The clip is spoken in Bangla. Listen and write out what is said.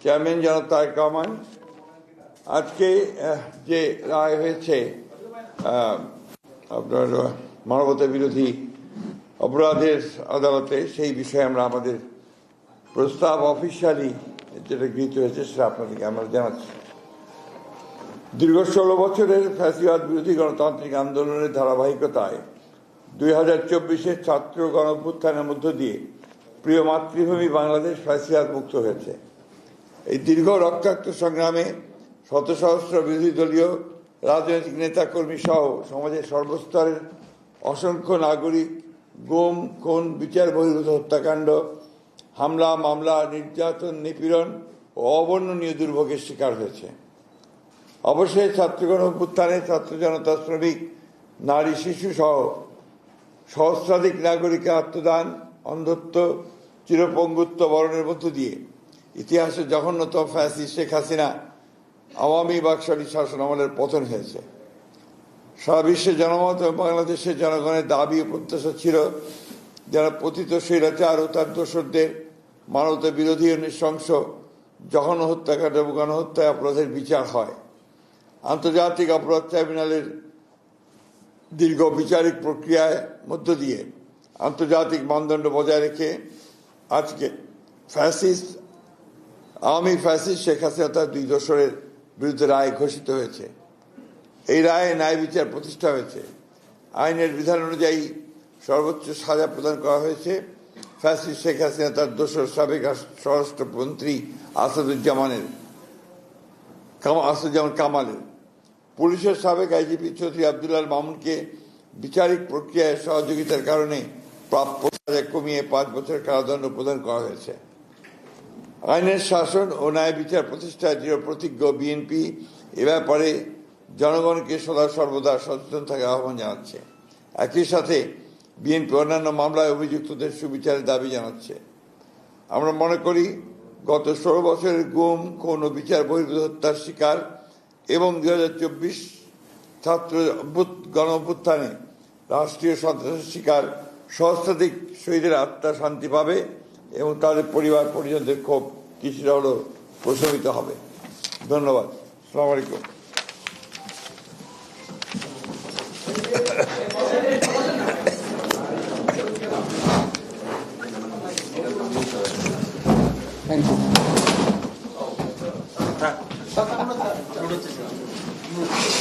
চেয়ারম্যান জনাব তারেক রহমান আজকে যে রায় হয়েছে আপনার মানবতা বিরোধী অপরাধের আদালতে, সেই বিষয়ে আমরা আমাদের প্রস্তাব অফিসিয়ালি যেটা গৃহীত হয়েছে, সেটা আপনাদেরকে আমরা জানাচ্ছি। দীর্ঘ ষোলো বছরের ফ্যাসিবাদ বিরোধী গণতান্ত্রিক আন্দোলনের ধারাবাহিকতায় দুই হাজার চব্বিশের ছাত্র গণঅভ্যুত্থানের মধ্য দিয়ে প্রিয় মাতৃভূমি বাংলাদেশ ফ্যাসিবাদ মুক্ত হয়েছে। এই দীর্ঘ রক্তাক্ত সংগ্রামে শত সহস্র বিরোধী দলীয় রাজনৈতিক নেতাকর্মী সহ সমাজের সর্বস্তরের অসংখ্য নাগরিক গুম, খুন, বিচার, বহির্ভূত হত্যাকাণ্ড, হামলা, মামলা, নির্যাতন, নিপীড়ন ও অবর্ণনীয় দুর্ভোগের শিকার হয়েছে। অবশ্যই ছাত্রগণ অভ্যুত্থানে ছাত্র জনতা, শ্রমিক, নারী, শিশু সহ সহস্রাধিক নাগরিকের আত্মদান, অন্ধত্ব, চিরপঙ্গুত্ব বরণের মধ্য দিয়ে ইতিহাসে জঘন্যতম ফ্যাসি শেখ হাসিনা আওয়ামী বাকশালী শাসন আমলের পতন হয়েছে। সারা বিশ্বের জনমত এবং বাংলাদেশের জনগণের দাবি ও প্রত্যাশা ছিল যারা পতিত স্বৈরাচার ও তার দোসরদের মানবতা বিরোধী ও নৃশংস জঘন্য হত্যাকাণ্ড এবং গণহত্যায় অপরাধের বিচার হয়। আন্তর্জাতিক অপরাধ ট্রাইব্যুনালের দীর্ঘ বিচারিক প্রক্রিয়ার মধ্য দিয়ে আন্তর্জাতিক মানদণ্ড বজায় রেখে আজকে ফ্যাসিস্ট আওয়ামী ফ্যাসিস্ট শেখ হাসিনা তার দুই দোসরের বিরুদ্ধে রায় ঘোষিত হয়েছে। এই রায়ে ন্যায় বিচার প্রতিষ্ঠা হয়েছে। আইনের বিধান অনুযায়ী সর্বোচ্চ সাজা প্রদান করা হয়েছে। ফ্যাসিস্ট শেখ হাসিনা তার দোসর সাবেক স্বরাষ্ট্রমন্ত্রী আসাদুজ্জামানের আসাদুজ্জামান কামালের। পুলিশের সাবেক আইজিপি চৌধুরী আবদুল্লাল মামুনকে বিচারিক প্রক্রিয়ায় সহযোগিতার কারণে প্রাপ্য সাজা কমিয়ে পাঁচ বছর কারাদণ্ড প্রদান করা হয়েছে। আইনের শাসন ও ন্যায় বিচার প্রতিষ্ঠায় দৃঢ় প্রতিজ্ঞ বিএনপি এ ব্যাপারে জনগণকে সদা সর্বদা সচেতন থাকার আহ্বান জানাচ্ছে। একই সাথে বিএনপি অন্যান্য মামলায় অভিযুক্তদের সুবিচারের দাবি জানাচ্ছে। আমরা মনে করি, গত ষোলো বছরের গুম ও বিচার বহির্ভূত হত্যার শিকার এবং দু হাজার চব্বিশ ছাত্র গণ অভ্যুত্থানে রাষ্ট্রীয় সন্ত্রাসের শিকার সহস্রাধিক শহীদের আত্মা শান্তি পাবে এবং তাদের পরিবার পরিজনদের ক্ষোভ কিছুটা হলেও প্রশমিত হবে ধন্যবাদ সালাম আলাইকুম Thank you.